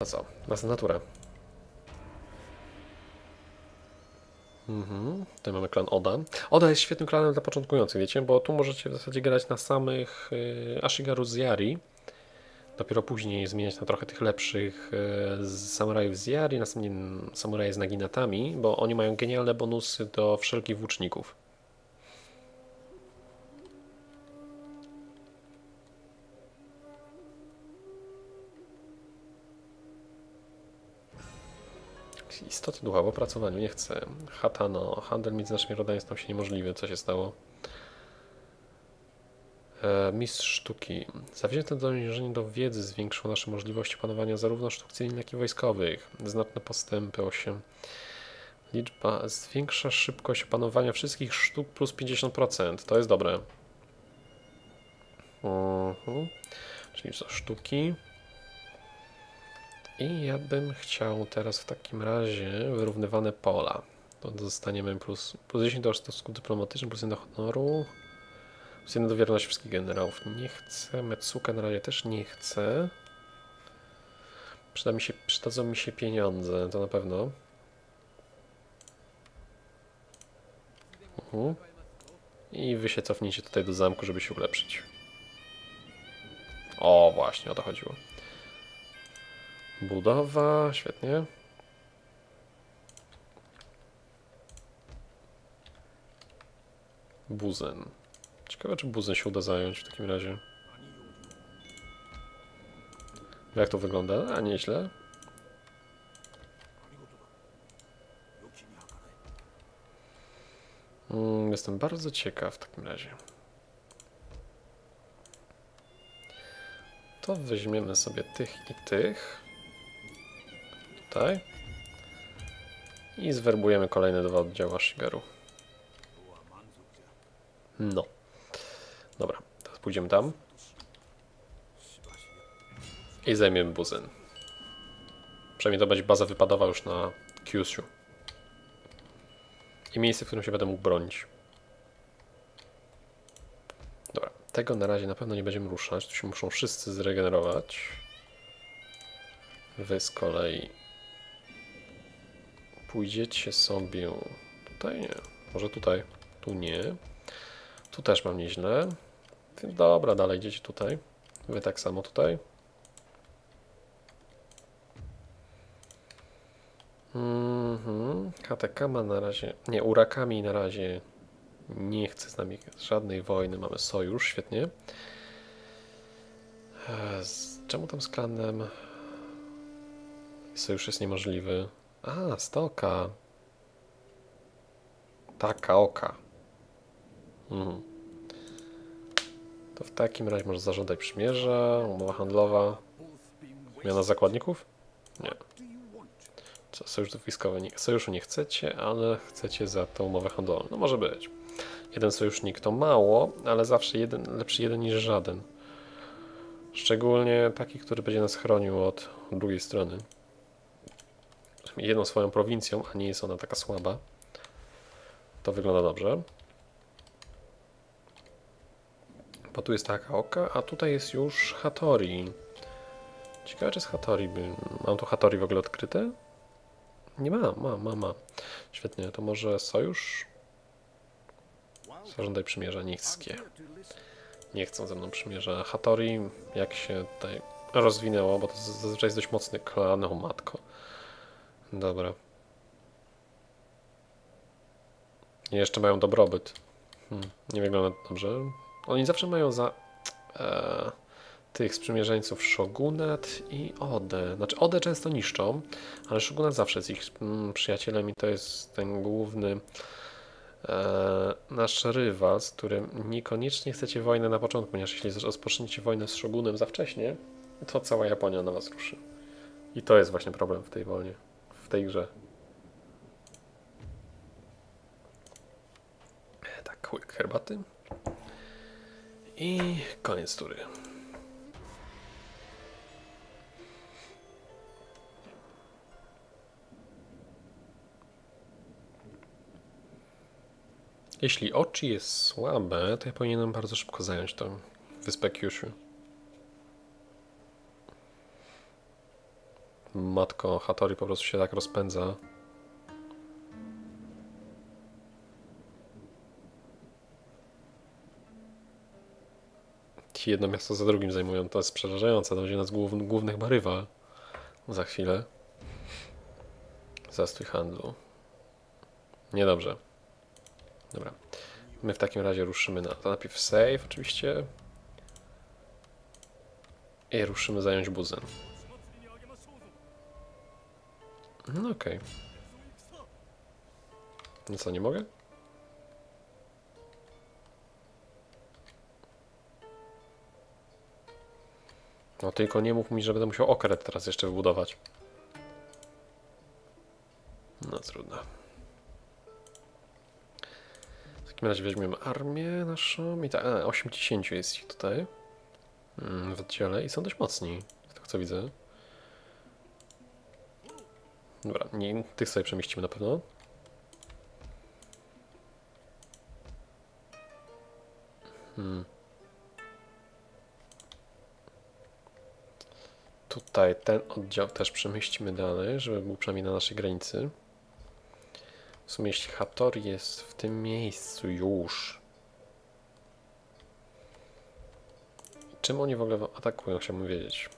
No co, na naturę. Mhm. Tutaj mamy klan Oda. Oda jest świetnym klanem dla początkujących, wiecie, bo tu możecie w zasadzie grać na samych y, Ashigaru z Yari. Dopiero później zmieniać na trochę tych lepszych y, samurajów z Yari, następnie samuraje z Naginatami, bo oni mają genialne bonusy do wszelkich włóczników. Istoty ducha w opracowaniu, nie chcę. Hatano, handel między naszymi rodami tam się niemożliwy. Co się stało? E, mistrz sztuki. Zawzięte dążenie do wiedzy zwiększyło nasze możliwości panowania zarówno sztuk cywilnych, jak i wojskowych. Znaczne postępy 8. Liczba zwiększa szybkość opanowania wszystkich sztuk plus 50%. To jest dobre. Uh -huh. Czyli co sztuki. I ja bym chciał teraz w takim razie wyrównywane pola. To dostaniemy plus, plus 10 do stosku dyplomatycznym, plus 1 do honoru, plus 1 do wierności wszystkich generałów. Nie chcę, Metsuka na razie też nie chcę. Przyda mi się, przydadzą mi się pieniądze, to na pewno. I wy się cofnijcie tutaj do zamku, żeby się ulepszyć. O, właśnie o to chodziło. Budowa, świetnie. Buzen. Ciekawe, czy buzen się uda zająć w takim razie. Jak to wygląda? A nieźle. Mm, jestem bardzo ciekaw w takim razie. To weźmiemy sobie tych i tych tutaj. I zwerbujemy kolejne dwa oddziały Shigeru. No. Dobra, teraz pójdziemy tam. I zajmiemy Buzen. Przynajmniej to będzie baza wypadowa już na Kyushu. I miejsce, w którym się będę mógł bronić. Dobra, tego na razie na pewno nie będziemy ruszać. Tu się muszą wszyscy zregenerować. Wy z kolei pójdziecie sobie tutaj, nie, może tutaj, tu nie, tu też mam nieźle, dobra, dalej idziecie tutaj, wy tak samo tutaj. Mhm, HTK ma na razie, nie, Urakami na razie nie chce z nami żadnej wojny, mamy sojusz, świetnie. E, czemu tam z klanem? Sojusz jest niemożliwy? A, stoka. Taka oka. Mhm. To w takim razie może zażądać przymierza, umowa handlowa. Zmiana zakładników? Nie. Co, sojusz wojskowy? Nie, sojuszu nie chcecie, ale chcecie za tą umowę handlową. No może być. Jeden sojusznik to mało, ale zawsze jeden, lepszy jeden niż żaden. Szczególnie taki, który będzie nas chronił od drugiej strony jedną swoją prowincją, a nie jest ona taka słaba. To wygląda dobrze. Bo tu jest taka oka, a tutaj jest już Hattori. Ciekawe, czy Hattori by... Mam tu Hattori w ogóle odkryte? Nie mam, mam, mam, mam. Świetnie, to może sojusz? Zażądaj przymierza niskie. Nie chcą ze mną przymierza. Hattori, jak się tutaj rozwinęło, bo to zazwyczaj jest dość mocny klan, o matko. Dobra. I jeszcze mają dobrobyt. Hmm, nie wygląda to dobrze. Oni zawsze mają za e, tych sprzymierzeńców Shogunat i Odę. Znaczy Odę często niszczą, ale Shogunat zawsze jest ich mm, przyjacielem i to jest ten główny e, nasz rywal, z którym niekoniecznie chcecie wojnę na początku, ponieważ jeśli rozpoczniecie wojnę z Shogunem za wcześnie, to cała Japonia na was ruszy. I to jest właśnie problem w tej wojnie tej grze. Tak, łyk herbaty. I koniec tury. Jeśli oczy jest słabe, to ja powinienem bardzo szybko zająć tą wyspę Kyushu. Matko Hattori po prostu się tak rozpędza. Ci jedno miasto za drugim zajmują, to jest przerażające, to będzie nas głów, głównych barywa za chwilę. Zastój handlu. Niedobrze. Dobra. My w takim razie ruszymy na... To najpierw save oczywiście. I ruszymy zająć Buzen. No okej. Okay. No co, nie mogę? No tylko nie mów mi, że będę musiał okret teraz jeszcze wybudować. No trudno. W takim razie weźmiemy armię naszą i tak, 80 jest ich tutaj mm, w oddziale i są dość mocni, z tego co widzę. Dobra, nie, tych sobie przemieścimy na pewno. Hmm. Tutaj ten oddział też przemieścimy dalej, żeby był przynajmniej na naszej granicy. W sumie jeśli Hatori jest w tym miejscu już. Czym oni w ogóle atakują, chciałbym wiedzieć.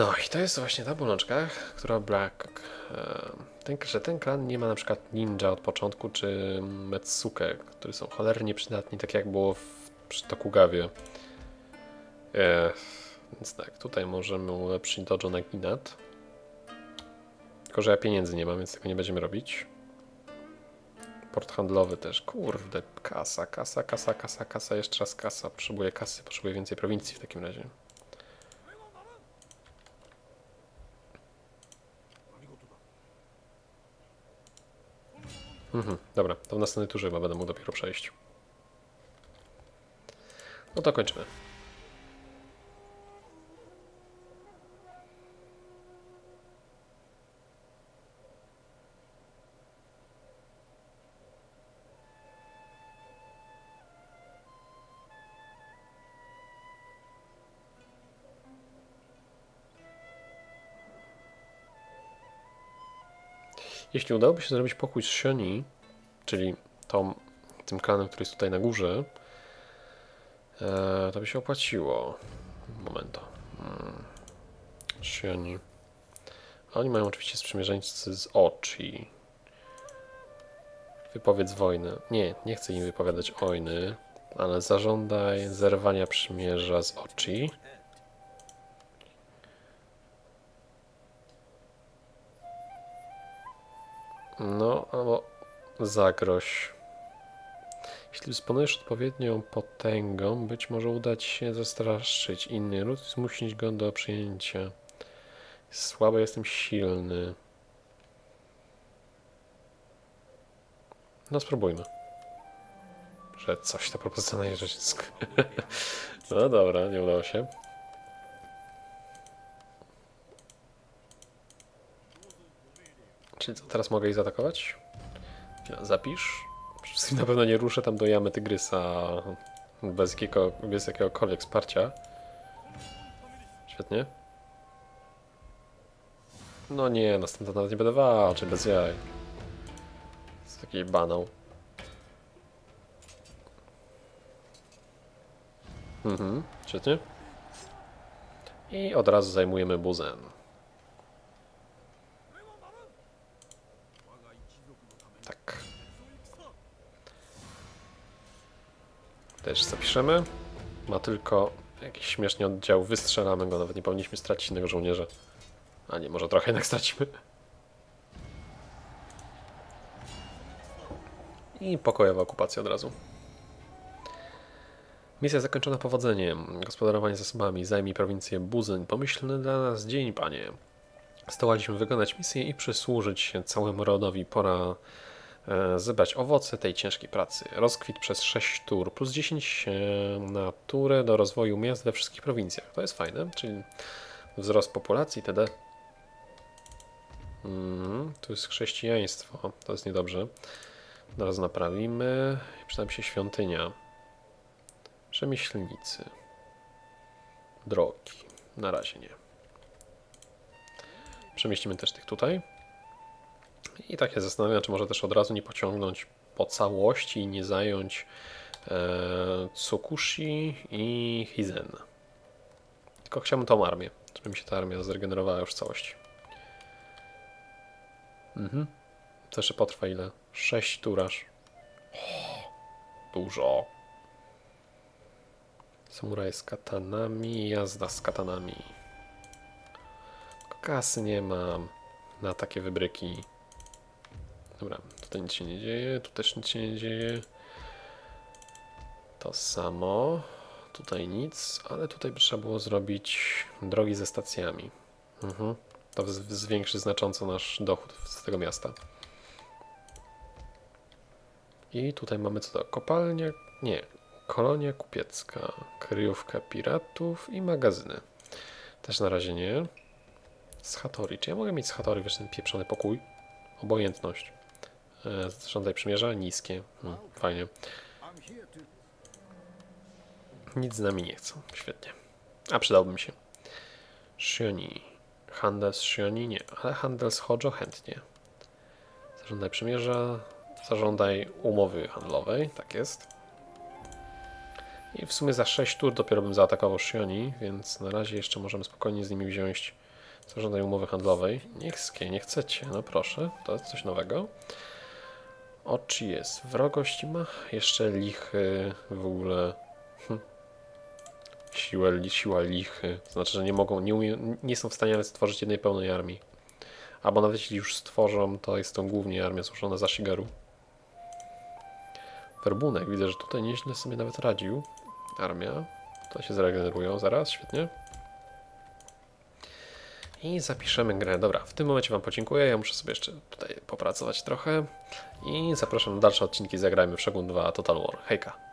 No i to jest właśnie ta bolączka, która brak. E, ten, że ten klan nie ma na przykład ninja od początku, czy Metsuke, którzy są cholernie przydatni, tak jak było w, przy Tokugawie. E, więc tak, tutaj możemy ulepszyć dojo na Ginat. Tylko, że ja pieniędzy nie mam, więc tego nie będziemy robić. Port handlowy też. Kurde, kasa, kasa, kasa, kasa, kasa, jeszcze raz kasa. Potrzebuję kasy, potrzebuję więcej prowincji w takim razie. Mhm, dobra, to w następnej turze chyba będę mógł dopiero przejść. No to kończymy. Jeśli udałoby się zrobić pokój z Shoni, czyli tą, tym klanem, który jest tutaj na górze, e, to by się opłaciło. Momento. Hmm. Shoni. Oni mają oczywiście sprzymierzeńcy z oczy. Wypowiedz wojny. Nie, nie chcę im wypowiadać wojny, ale zażądaj zerwania przymierza z oczy. No, albo zagroź. Jeśli dysponujesz odpowiednią potęgą, być może uda ci się zastraszyć inny lud i zmusić go do przyjęcia. Słaby jestem silny. No spróbujmy. Że coś ta propozycja na jeżysk. no dobra, nie udało się. Czyli co, teraz mogę ich zaatakować? Zapisz. Na pewno nie ruszę tam do jamy tygrysa bez, jakiego, bez jakiegokolwiek wsparcia. Świetnie. No nie, następna nawet nie będę walczył, bez jaj. To jest taki banał. Mhm, świetnie. I od razu zajmujemy buzen. Też zapiszemy. Ma tylko jakiś śmieszny oddział. Wystrzelamy go, nawet nie powinniśmy stracić innego żołnierza. A nie, może trochę jednak stracimy. I pokojowa okupacja od razu. Misja zakończona powodzeniem. Gospodarowanie zasobami. Zajmij prowincję Buzyn. Pomyślny dla nas dzień, panie. Zdołaliśmy wykonać misję i przysłużyć się całemu rodowi. Pora zebrać owoce tej ciężkiej pracy. Rozkwit przez 6 tur plus 10 e, na turę do rozwoju miast we wszystkich prowincjach. To jest fajne, czyli wzrost populacji itd. Mm, tu jest chrześcijaństwo, to jest niedobrze. Teraz naprawimy. Przyda się świątynia. Przemyślnicy. Drogi. Na razie nie. Przemieścimy też tych tutaj. I tak się zastanawiam, czy może też od razu nie pociągnąć po całości i nie zająć e, Tsukushi i Hizen. Tylko chciałbym tą armię, żeby mi się ta armia zregenerowała już w całości. Mhm. To jeszcze potrwa ile? 6 turaż. Dużo. Samuraj z katanami, jazda z katanami. Kasy nie mam na takie wybryki. Dobra, tutaj nic się nie dzieje, tu też nic się nie dzieje. To samo. Tutaj nic, ale tutaj trzeba było zrobić drogi ze stacjami. Mhm. To zwiększy znacząco nasz dochód z tego miasta. I tutaj mamy co to? Kopalnia? Nie. Kolonia kupiecka, kryjówka piratów i magazyny. Też na razie nie. Z Hatori. Czy ja mogę mieć z Hatori, wiesz, ten pieprzony pokój? Obojętność. E, żądaj przymierza? Niskie. Hmm, fajnie. Nic z nami nie chcą. Świetnie. A przydałbym się. Shioni. Handel z Shioni? Nie. Ale handel z Hojo chętnie. Zażądaj przymierza. Zażądaj umowy handlowej. Tak jest. I w sumie za 6 tur dopiero bym zaatakował Shioni, więc na razie jeszcze możemy spokojnie z nimi wziąć zażądaj umowy handlowej. Niech nie chcecie, no proszę, to jest coś nowego. Oczy jest, wrogość ma, jeszcze lichy w ogóle. Hm. Siłę, siła lichy, znaczy, że nie mogą, nie, umie, nie są w stanie stworzyć jednej pełnej armii. Albo nawet jeśli już stworzą, to jest to głównie armia złożona za Shigeru. Werbunek, widzę, że tutaj nieźle sobie nawet radził. Armia. To się zregenerują zaraz, świetnie. I zapiszemy grę. Dobra, w tym momencie Wam podziękuję. Ja muszę sobie jeszcze tutaj popracować trochę. I zapraszam na dalsze odcinki Zagrajmy w Shogun 2 Total War. Hejka!